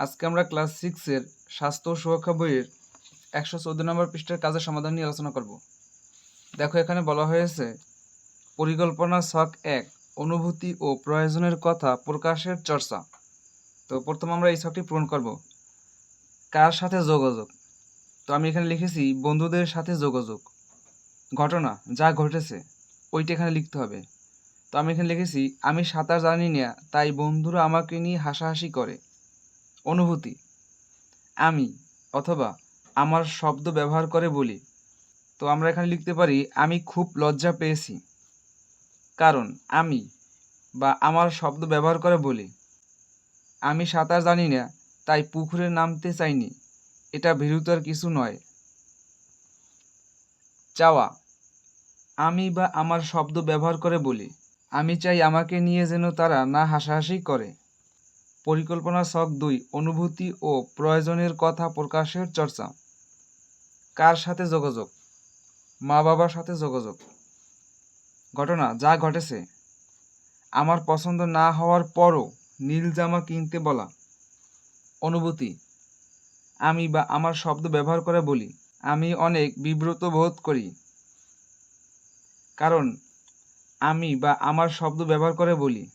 আজকে আমরা ক্লাস সিক্সের স্বাস্থ্য ও সুরক্ষা বইয়ের একশো চোদ্দ নম্বর পৃষ্ঠার কাজের সমাধান নিয়ে আলোচনা করব। দেখো এখানে বলা হয়েছে, পরিকল্পনা ছক এক, অনুভূতি ও প্রয়োজনের কথা প্রকাশের চর্চা। তো প্রথমে আমরা এই ছকটি পূরণ করব। কার সাথে যোগাযোগ? তো আমি এখানে লিখেছি, বন্ধুদের সাথে যোগাযোগ। ঘটনা, যা ঘটেছে, ওইটা এখানে লিখতে হবে। তো আমি এখানে লিখেছি, আমি সাঁতার জানি না, তাই বন্ধুরা আমাকে নিয়ে হাসাহাসি করে। অনুভূতি। আমি অথবা আমার শব্দ ব্যবহার করে বলি। তো আমরা এখানে লিখতে পারি, আমি খুব লজ্জা পেয়েছি। কারণ আমি বা আমার শব্দ ব্যবহার করে বলি। আমি সাঁতার জানি না, তাই পুকুরে নামতে চাইনি। এটা ভীরুতার কিছু নয়। চাওয়া, আমি বা আমার শব্দ ব্যবহার করে বলি। আমি চাই আমাকে নিয়ে যেন তারা না হাসাহাসি করে। পরিকল্পনা ছক দুই, অনুভূতি ও প্রয়োজনের কথা প্রকাশের চর্চা। কার সাথে যোগাযোগ? মা বাবার সাথে যোগাযোগ। ঘটনা, যা ঘটেছে। আমার পছন্দ না হওয়ার পরও নীল জামা কিনতে বলা। অনুভূতি, আমি বা আমার শব্দ ব্যবহার করে বলি, আমি অনেক বিব্রত বোধ করি। কারণ, আমি বা আমার শব্দ ব্যবহার করে বলি।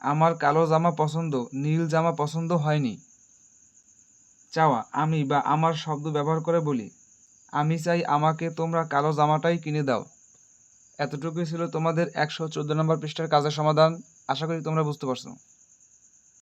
আমার কালো জামা পছন্দ, নীল জামা পছন্দ হয়নি। চাওয়া, আমি বা আমার শব্দ ব্যবহার করে বলি, আমি চাই আমাকে তোমরা কালো জামাটাই কিনে দাও। এতটুকুই ছিল তোমাদের একশো চোদ্দ নম্বর পৃষ্ঠার কাজের সমাধান। আশা করি তোমরা বুঝতে পারছ।